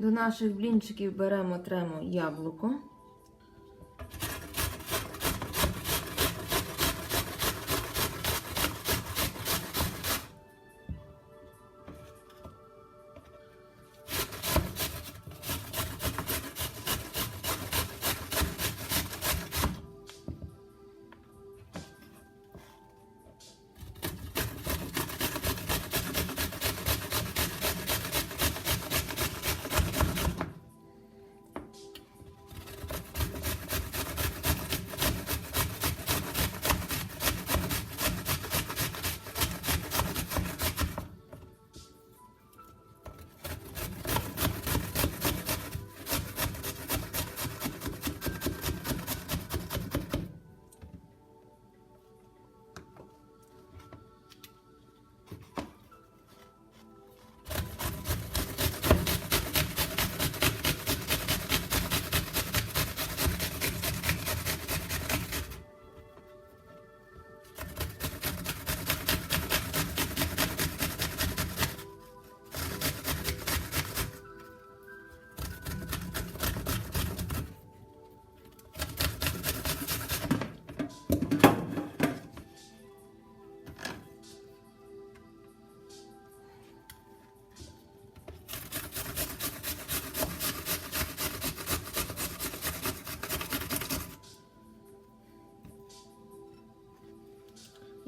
До наших блінчиків беремо тремо яблуко.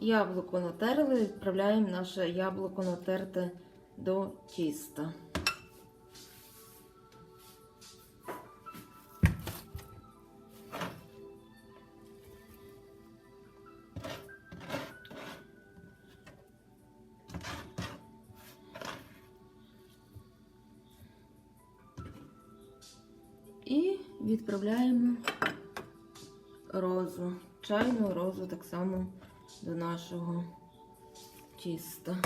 Яблуко натерли, відправляємо наше яблуко натерте до тіста. І відправляємо розу, чайну розу так само до нашого тіста.